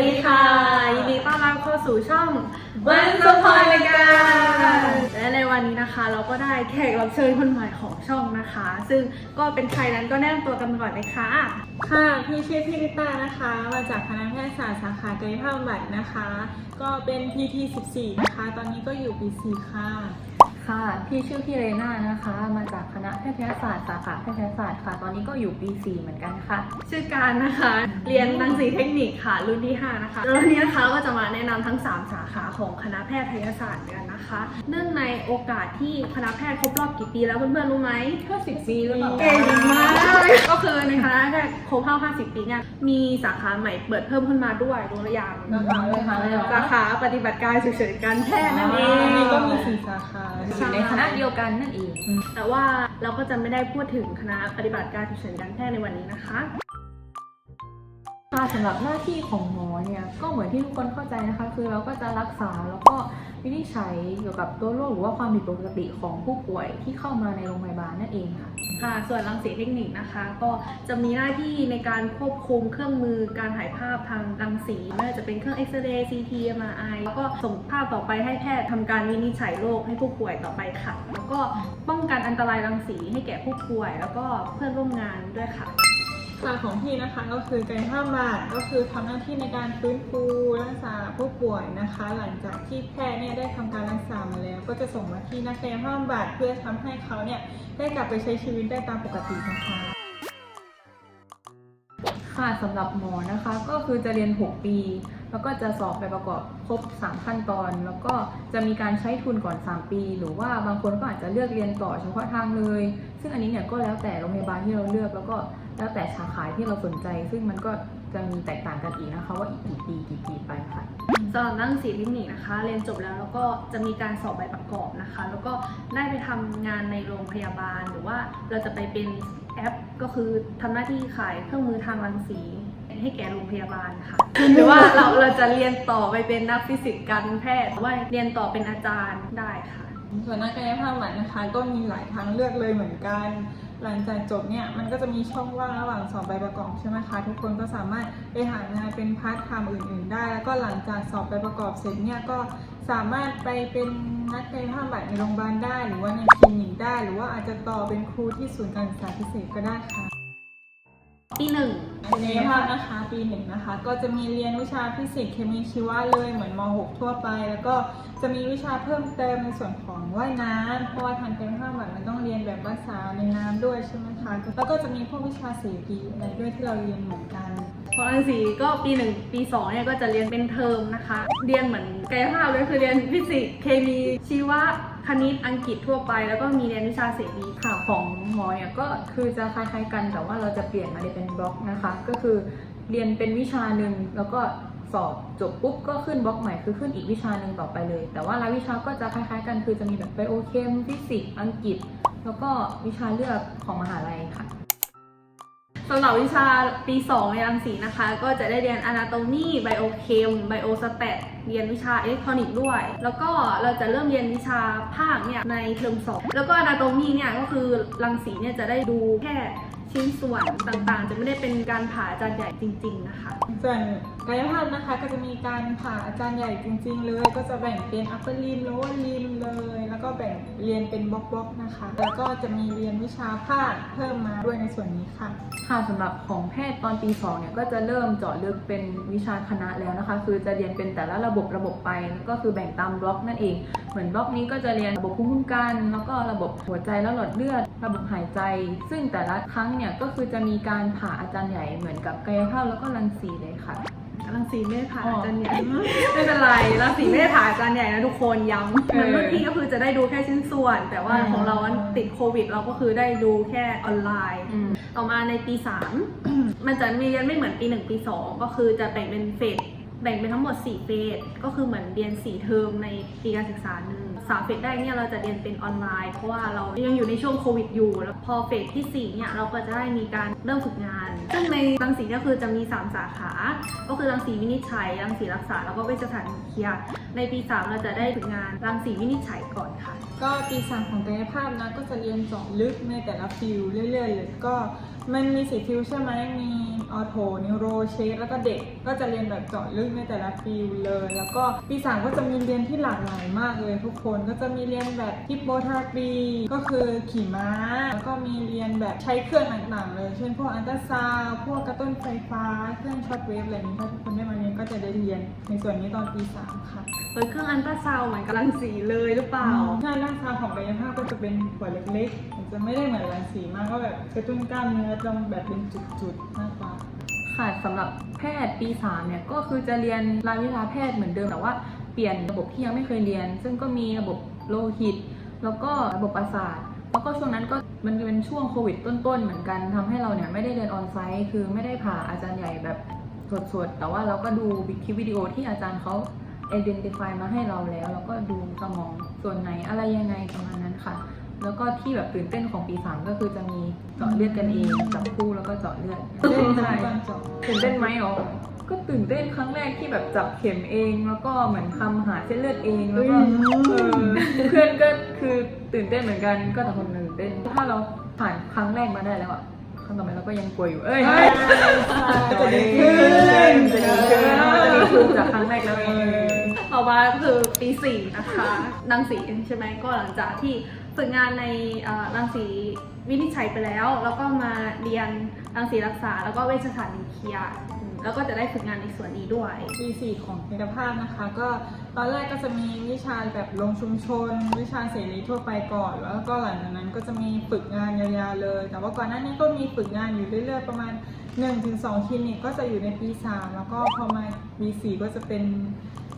ดีค่ะ ยินดีต้อนรับเข้าสู่ช่องวันสปอยรายการและในวันนี้นะคะ เราก็ได้แขกรับเชิญคนใหม่ของช่องนะคะ ซึ่งก็เป็นใครนั้นก็แนะนำตัวกันก่อนเลยค่ะ ค่ะ พี่ชื่อพี่ลิต้านะคะ มาจากคณะแพทยศาสตร์สาขากายภาพบำบัดนะคะ ก็เป็น PT 14 นะคะ ตอนนี้ก็อยู่ปี4ค่ะ ค่ะ พี่ชื่อพี่เรน่านะคะ มาจากคณะแพทยศาสตร์สาขาแพทยศาสตร์ค่ะ ตอนนี้ก็อยู่ปี4เหมือนกันค่ะ ชื่อการนะคะ เรียนรังสีเทคนิคค่ะ รุ่นที่ 5 นะคะแล้ววันนี้นะคะก็จะมาแนะนำทั้ง 3 สาขาของคณะแพทยศาสตร์กันนะคะ เนื่องในโอกาสที่คณะแพทย์ครบรอบกี่ปีแล้วเพื่อนๆรู้ไหม50ปีหรือเปล่าเก่งมาก ก็คือในคณะแพทย์ครบรอบ50 ปีเนี่ยมีสาขาใหม่เปิดเพิ่มขึ้นมาด้วยรู้หรือยังสาขาอะไรคะอะไรเหรอสาขาปฏิบัติการฉุกเฉินการแพทย์นั่นเออังนนี้ก็มี4สาขาอยู่ในคณะเดียวกันนั่นเอง แต่ว่าเราก็จะไม่ได้พูดถึงคณะปฏิบัติการฉุกเฉินการแพทย์ในวันนี้นะคะ ค่ะสำหรับหน้าที่ของหมอเนี่ยก็เหมือนที่ทุกคนเข้าใจนะคะ คือเราก็จะรักษาแล้วก็วินิจฉัยเกี่ยวกับตัวโรคหรือว่าความผิดปกติของผู้ป่วยที่เข้ามาในโรงพยาบาลนั่นเองค่ะค่ะ ส่วนรังสีเทคนิคนะคะ ก็จะมีหน้าที่ในการควบคุมเครื่องมือการถ่ายภาพทางรังสีไม่ว่าจะเป็นเครื่องเอ็กซเรย์ CT MRI แล้วก็ส่งภาพต่อไปให้แพทย์ทำการวินิจฉัยโรคให้ผู้ป่วยต่อไปค่ะ แล้วก็ป้องกันอันตรายรังสีให้แก่ผู้ป่วย แล้วก็เพื่อนร่วมงานด้วยค่ะ ค่ะของพี่นะคะก็คือกายภาบำบัดก็คือทำหน้าที่ในการฟื้นฟูรักษาผู้ป่วยนะคะ หลังจากที่แพทย์เนี่ยได้ทำการรักษามาแล้ว ก็จะส่งมาที่นักกายภาบำบัดเพื่อทำให้เขาเนี่ยได้กลับไปใช้ชีวิตได้ตามปกตินะคะค่ะสำหรับหมอนะคะก็คือจะเรียน 6 ปี แล้วก็จะสอบไปประกอบครบ 3 ขั้นตอน แล้วก็จะมีการใช้ทุนก่อน 3 ปี หรือว่าบางคนก็อาจจะเลือกเรียนต่อเฉพาะทางเลย ซึ่งอันนี้เนี่ยก็แล้วแต่โรงพยาบาลที่เราเลือกแล้วก็ แล้วแต่สาขาที่เราสนใจ ซึ่งมันก็จะมีแตกต่างกันอีกนะคะ ว่าอีกกี่ปีกี่ปีไปค่ะ สำหรับนักศึกษาเทคนิคนะคะ เรียนจบแล้วแล้วก็จะมีการสอบใบประกอบนะคะ แล้วก็ได้ไปทำงานในโรงพยาบาล หรือว่าเราจะไปเป็นแอปก็คือทำหน้าที่ขายเครื่องมือทางรังสี ให้แก่โรงพยาบาลค่ะ หรือว่าเราเราจะเรียนต่อไปเป็นนักฟิสิกส์การแพทย์หรือว่าเรียนต่อเป็นอาจารย์ได้ค่ะ ส่วนนักกายภาพบำบัดนะคะ ก็มีหลายทางเลือกเลยเหมือนกัน หลังจากจบเนี่ยมันก็จะมีช่องว่างระหว่างสอบใบประกอบใช่ไหมคะทุกคนก็สามารถไปหางานเป็นพาร์ทไทม์อื่น ๆ ได้ แล้วก็หลังจากสอบใบประกอบเสร็จเนี่ยก็สามารถไปเป็นนักกายภาพบำบัดในโรงพยาบาลได้ หรือว่าในคลินิกได้ หรือว่าอาจจะต่อเป็นครูที่ศูนย์การศึกษาพิเศษก็ได้ค่ะ ปีหนึ่งในภาพนะคะปีหนึ่งนะคะ ก็จะมีเรียนวิชาฟิสิกส์เคมีชีวะเลยเหมือนม .6 ทั่วไป แล้วก็จะมีวิชาเพิ่มเติมในส่วนของว่ายน้ำเพราะว่าทางการภาพแบบมันต้องเรียนแบบภาษาในน้ำด้วยใช่ไหมคะแล้วก็จะมีพวกวิชาสีกีอะไรด้วยที่เราเรียนเหมือนกัน พอรังสีก็ปีหนึ่งปีสองเนี่ยก็จะเรียนเป็นเทอมนะคะ เรียนเหมือนกายภาพเลยคือเรียนฟิสิกส์เคมีชีวะคณิตอังกฤษทั่วไป แล้วก็มีเรียนวิชาเสรีค่ะของหมอเนี่ยก็คือจะคล้ายๆกันแต่ว่าเราจะเปลี่ยนมาเรียนเป็นบล็อกนะคะ ก็คือเรียนเป็นวิชาหนึ่งแล้วก็สอบจบปุ๊บก็ขึ้นบล็อกใหม่คือขึ้นอีกวิชาหนึ่งต่อไปเลย แต่ว่ารายวิชาก็จะคล้ายๆกันคือจะมีแบบไบโอเคมฟิสิกส์อังกฤษ แล้วก็วิชาเลือกของมหาลัยค่ะ สำหรับวิชาปี 2 ในรังสีนะคะ ก็จะได้เรียน Anatomy Biochem Biostat เรียนวิชาอิเล็กทรอนิกส์ด้วย แล้วก็เราจะเริ่มเรียนวิชาภาคเนี่ยในเทอม2 แล้วก็ Anatomy เนี่ยก็คือรังสีเนี่ยจะได้ดูแค่ชิ้นส่วนต่างๆ จะไม่ได้เป็นการผ่าอาจารย์ใหญ่จริง ๆ นะคะส่วน กายภาพนะคะก็จะมีการผ่าอาจารย์ใหญ่จริง ๆ เลย ก็จะแบ่งเป็น upper limb lower limb เลย แล้วก็แบ่งเรียนเป็นบล็อกๆนะคะ แล้วก็จะมีเรียนวิชาภาคเพิ่มมาด้วยในส่วนนี้ค่ะ ค่ะสำหรับของแพทย์ตอนปี2เนี่ยก็จะเริ่มเจาะลึกเป็นวิชาคณะแล้วนะคะ คือจะเรียนเป็นแต่ละระบบระบบไปก็คือแบ่งตามบล็อกนั่นเอง เหมือนบล็อกนี้ก็จะเรียนระบบภูมิคุ้มกัน แล้วก็ระบบหัวใจและหลอดเลือด ระบบหายใจ ซึ่งแต่ละครั้งเนี่ยก็คือจะมีการผ่าอาจารย์ใหญ่เหมือนกับกายภาพแล้วก็รังสีเลยค่ะ รังสีไม่ได้ผ่าอ๋อออาจารย์ใหญ่ไม่เป็นไรรังสีไม่ได้ผ่าอาจารย์ใหญ่นะทุกคนย้ำเหมือนรุ่นพี่ก็คือจะได้ดูแค่ชิ้นส่วน แต่ว่าอืมของเราติดโควิด เราก็คือได้ดูแค่ออนไลน์อืมต่อมาในปี 3 มันจะมีเรียนไม่เหมือนปี 1 ปี 2 ก็คือจะแบ่งเป็นเฟสแบ่งเป็นทั้งหมด 4 เฟสก็คือเหมือนเรียน 4 เทอมในปีการศึกษาหนึ่ง สามเฟสได้เนี่ยเราจะเรียนเป็นออนไลน์ เพราะว่าเรายังอยู่ในช่วงโควิดอยู่ แล้วพอเฟสที่4เนี่ยเราก็จะได้มีการเริ่มฝึกงาน ซึ่งในรังสีก็คือจะมี 3 สาขา ก็คือรังสีวินิจฉัยรังสีรักษาแล้วก็เวชศาสตร์นิเคียร์ในปี 3 เราจะได้ฝึกงานรังสีวินิจฉัยก่อนค่ะ ก็ปีสามของกายภาพนะก็จะเรียนเจาะลึกในแต่ละฟิลเรื่อยๆเลยก็ มันมีสีฟิวใช่ไหมมีออโทนิวโรเชฟแล้วก็เด็กก็จะเรียนแบบเจาะลึกในแต่ละฟิวเลย แล้วก็ปีสามก็จะมีเรียนที่หลากหลายมากเลยทุกคนก็จะมีเรียนแบบฮิปโปทอราปีก็คือขี่ม้า แล้วก็มีเรียนแบบใช้เครื่องต่างๆเลย เช่นพวกอันตราซาวพวกกระตุ้นไฟฟ้า เครื่องช็อตเวฟอะไรนี้ถ้าทุกคนได้มาเรียนก็จะได้เรียนในส่วนนี้ตอนปีสามค่ะเปิดเครื่องอันตราซาวเหมือนกำลังสีเลย รือเปล่าใช่ร่างกายของกายภาพก็จะเป็นหัวเล็กๆมันจะไม่ได้เหมือนรังสีมากก็แบบกระตุ้นกล้ามเนื้อตรงแบบเป็นจุดๆมากกว่าค่ะสำหรับแพทย์ปี3เนี่ยก็คือจะเรียนรายวิชาแพทย์เหมือนเดิมแต่ว่าเปลี่ยนระบบที่ยังไม่เคยเรียน ซึ่งก็มีระบบโลหิต แล้วก็ระบบประสาทแล้วก็ช่วงนั้นก็มันเป็นช่วงโควิดต้นๆเหมือนกันทำให้เราเนี่ยไม่ได้เรียนออนไซต์คือไม่ได้ผ่าอาจารย์ใหญ่แบบสดๆ แต่ว่าเราก็ดูคลิปวิดีโอที่อาจารย์เขา identify มาให้เราแล้ว แล้วก็ดูสมอง ส่วนไหนอะไรยังไงประมาณนั้นค่ะ แล้วก็ที่แบบตื่นเต้นของปีสามก็คือจะมีเจาะเลือดกันเองจับคู่แล้วก็เจาะเลือดเล่นใช่ตอนจบตื่นเต้นไหมอ๋อก็ตื่นเต้นครั้งแรกที่แบบจับเข็มเองแล้วก็เหมือนทำหาเส้นเลือดเองแล้วก็เออเพื่อนก็คือตื่นเต้นเหมือนกันก็แต่คนตื่นเต้นถ้าเราผ่านครั้งแรกมาได้แล้วอะครั้งต่อไปเราก็ยังกลัวอยู่ เอ้ยจะดีขึ้นจะดีขึ้นจะดีขึ้นจากครั้งแรกแล้วเอง ต่อมาคือปีสี่นะคะรังสีใช่ไหมก็หลังจากที่ฝึกงานในรังสีวินิจฉัยไปแล้ว แล้วก็มาเรียนรังสีรักษา แล้วก็เวชศาสตร์นิวเคลียร์แล้วก็จะได้ฝึกงานในส่วนนี้ด้วยปีสี่ของเอกภาพนะคะ ก็ตอนแรกก็จะมีวิชาแบบลงชุมชน วิชาเสรีทั่วไปก่อน แล้วก็หลังจากนั้นก็จะมีฝึกงานยาวๆเลย แต่ว่าก่อนหน้านี้ก็มีฝึกงานอยู่เรื่อยๆประมาณ1-2คลินิกก็จะอยู่ในปี 3 แล้วก็พอมาปี4ก็จะเป็น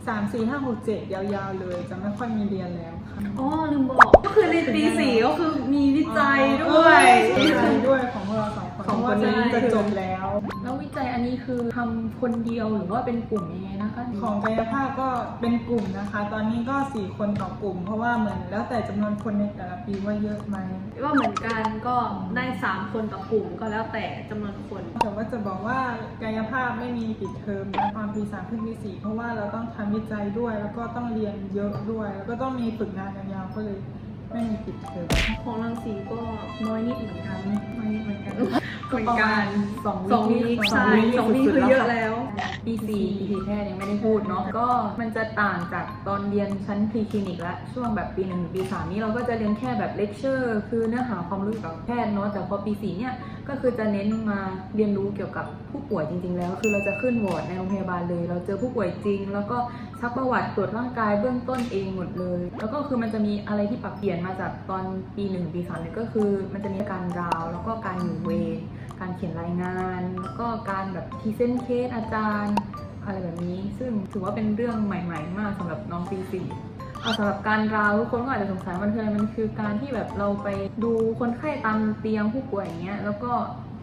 3 4 5 6 7ยาวๆเลย จะไม่ค่อยมีเรียนแล้วค่ะอ๋อลืมบอก ก็คือในปีสี่ก็คือมีวิจัยด้วยวิจัยด้วยของพวกเราสอง คนของคนนี้เพราะว่าจะจบแล้ว แล้ววิจัยอันนี้คือทำคนเดียวหรือว่าเป็นกลุ่มยังไงนะคะของกายภาพก็เป็นกลุ่มนะคะ ตอนนี้ก็ 4 คนต่อกลุ่ม เพราะว่าเหมือนแล้วแต่จำนวนคนในแต่ละปีว่าเยอะไหมก็เหมือนกันก็ได้สามคนต่อกลุ่มก็แล้วแต่จำนวนคน แต่ว่าจะบอกว่ากายภาพไม่มีปิดเทอมนะตอนปีสามขึ้นปีสี่เพราะว่าเราต้องทำวิจัยด้วย แล้วก็ต้องเรียนเยอะด้วย แล้วก็ต้องมีฝึกงานยาวๆก็เลยไม่มีปิดเทอมของรังสีก็น้อยนิดเหมือนกัน ไม่เหมือนกัน เหมือนกันสองสองวีคใช่สองวีคคือเยอะแล้วปีสี่ปีสี่แพทย์ยังไม่ได้พูดเนาะก็มันจะต่างจากตอนเรียนชั้นพรีคลินิกและช่วงแบบปีหนึ่งปีสามนี่เราก็จะเรียนแค่แบบเลคเชอร์คือเนื้อหาความรู้เกี่ยวกับแพทย์เนาะแต่พอปีสี่เนี่ยก็คือจะเน้นมาเรียนรู้เกี่ยวกับผู้ป่วยจริง ๆ แล้ว คือเราจะขึ้นวอร์ดในโรงพยาบาลเลย เราเจอผู้ป่วยจริง แล้วก็ซักประวัติตรวจร่างกายเบื้องต้นเองหมดเลย แล้วก็คือมันจะมีอะไรที่ปรับเปลี่ยนมาจากตอนปีหนึ่งปีสามเนี่ยก็คือ มันจะมีการราวแล้วก็การอยู่เวร การเขียนรายงานแล้วก็การแบบพรีเซนต์เคสอาจารย์อะไรแบบนี้ ซึ่งถือว่าเป็นเรื่องใหม่ ๆ มากสำหรับน้องปีสี่เอาสำหรับการราวทุกคนก็อาจจะสงสัยมันคืออะไรมันคือการที่แบบเราไปดูคนไข้ตามเตียงผู้ป่วยอย่างเงี้ยแล้วก็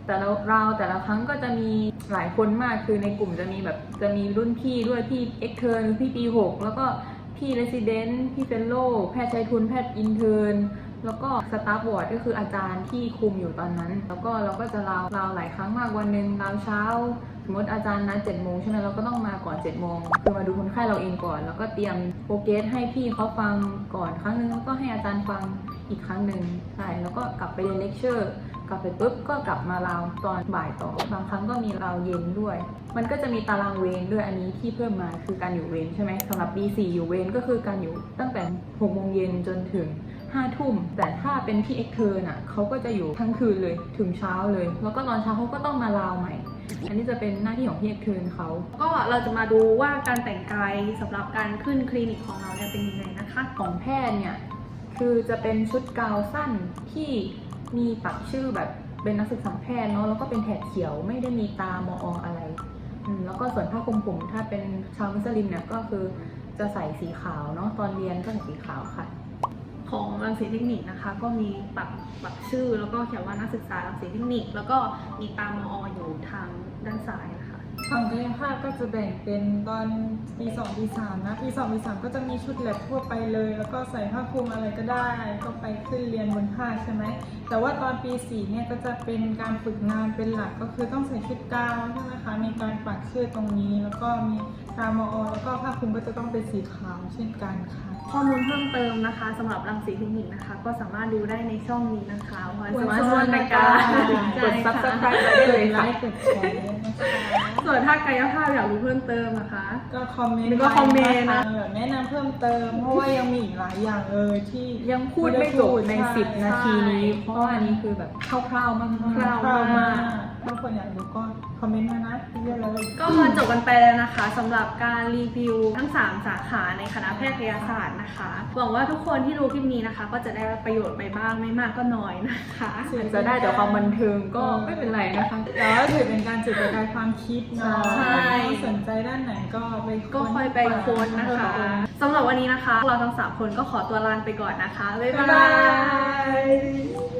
แต่ละราวแต่ละครั้งก็จะมีหลายคนมากคือในกลุ่มจะมีแบบจะมีรุ่นพี่ด้วยพี่เอ็กเทิร์นพี่ปีหกแล้วก็ พี่เรสซิเดนต์พี่เฟลโลแพทย์ใชายทุนแพทย์อินเทอร์นแล้วก็สตาฟวอร์ดก็คืออาจารย์ที่คุมอยู่ตอนนั้น แล้วก็เราก็จะราวราวหลายครั้งมากวันหนึ่งราวเช้า สมมติอาจารย์นัดเจ็ดโมงใช่ไหมเราก็ต้องมาก่อน7จ็ดโมงคือมาดูคนไข้เราเองก่อน แล้วก็เตรียมโปรเกสให้พี่เขาฟังก่อนครั้งหนึงแล้วก็ให้อาจารย์ฟังอีกครั้งหนึ่งใช่แล้วก็กลับไปเรียนเลคเชอร์ กลับไปปุ๊บก็กลับมาราวตอนบ่ายต่อบางครั้งก็มีราวเย็นด้วย มันก็จะมีตารางเวรด้วยอันนี้ที่เพิ่มมาคือการอยู่เวรใช่ไหมสำหรับ B4 อยู่เวรก็คือการอยู่ตั้งแต่6โมงเย็นจนถึงห้าทุ่ม แต่ถ้าเป็นพี่เอ็กเทอร์น่ะเขาก็จะอยู่ทั้งคืนเลยถึงเช้าเลย แล้วก็ตอนเช้าเขาก็ต้องมาลาวใหม่ อันนี้จะเป็นหน้าที่ของพี่เอ็กเทอร์เขา ก็เราจะมาดูว่าการแต่งกายสำหรับการขึ้นคลินิกของเราเนี่ยเป็นยังไงนะคะ ของแพทย์เนี่ยคือจะเป็นชุดกาวสั้นที่ มีปักชื่อแบบเป็นนักศึกษาแพทย์เนาะแล้วก็เป็นแถบเขียวไม่ได้มีตามออะไรแล้วก็ส่วนผ้าคลุมผมถ้าเป็นชาวมุสลิมเนี่ยก็คือจะใส่สีขาวเนาะตอนเรียนก็ใส่สีขาวค่ะ ของรังสีเทคนิคนะคะ ก็มีปักปักชื่อแล้วก็เขียนว่านักศึกษารังสีเทคนิค แล้วก็มีตามมออยู่ทางด้านซ้ายนะคะ ฝั่งกายภาพก็จะแบ่งเป็นตอนปี2ปี3นะปี2ปี3ก็จะมีชุดแลบทั่วไปเลย แล้วก็ใส่ผ้าคลุมอะไรก็ได้ ก็ไปขึ้นเรียนบนผ้าใช่ไหมแต่ว่าตอนปี4เนี่ยก็จะเป็นการฝึกงานเป็นหลักก็คือต้องใส่ชุดกาวใช่ไหมคะมีการปักชื่อตรงนี้ แล้วก็มีกามอแล้วก็ผ้าคลุมก็จะต้องเป็นสีขาวเช่นกันค่ะข้อมูลเพิ่มเติมนะคะสำหรับรังสีเทคนิคนะคะ ก็สามารถดูได้ในช่องนี้นะคะวันสมาร์ทวัวันนสในมาร์ทการกด subscribe ไว้ได้เลยไลค่ะค์กดแชร์นะคะ ส่วนถ้ากายภาพอยากรู้เพิ่มเติมนะคะ ก็คอมเมนต์แล้วก็คอมเมนต์ไว้นะคะแบบแนะนำเพิ่มเติม เพราะว่ายังมีอีกหลายอย่างเลยที่ยังพูดไม่จบในช่10 นาทีนี้ใช่เพราะว่าอันนี้คือแบบคร่าวๆมากคร่าวคร่าวมาก ถ้าคนอยากรู้ก็คอมเมนต์มานะเยอะเลยก็มาจบกันไปแล้วนะคะสำหรับการรีวิวทั้ง 3 สาขาในคณะแพทยศาสตร์นะคะ หวังว่าทุกคนที่ดูคลิปนี้นะคะ ก็จะได้ประโยชน์ไปบ้างไม่มากก็น้อยนะคะๆอาจจะได้แต่ความบันเทิงก็ไม่เป็นไรนะคะแต่ว่าถือเป็นการจุดประกายความคิดเนาะใช่ถ้าสนใจด้านไหนก็ไปก็คอยไปค้นนะคะสำหรับวันนี้นะคะ เราทั้งสามคนก็ขอตัวลาไปก่อนนะคะบ๊ายบ๊ายบาบายย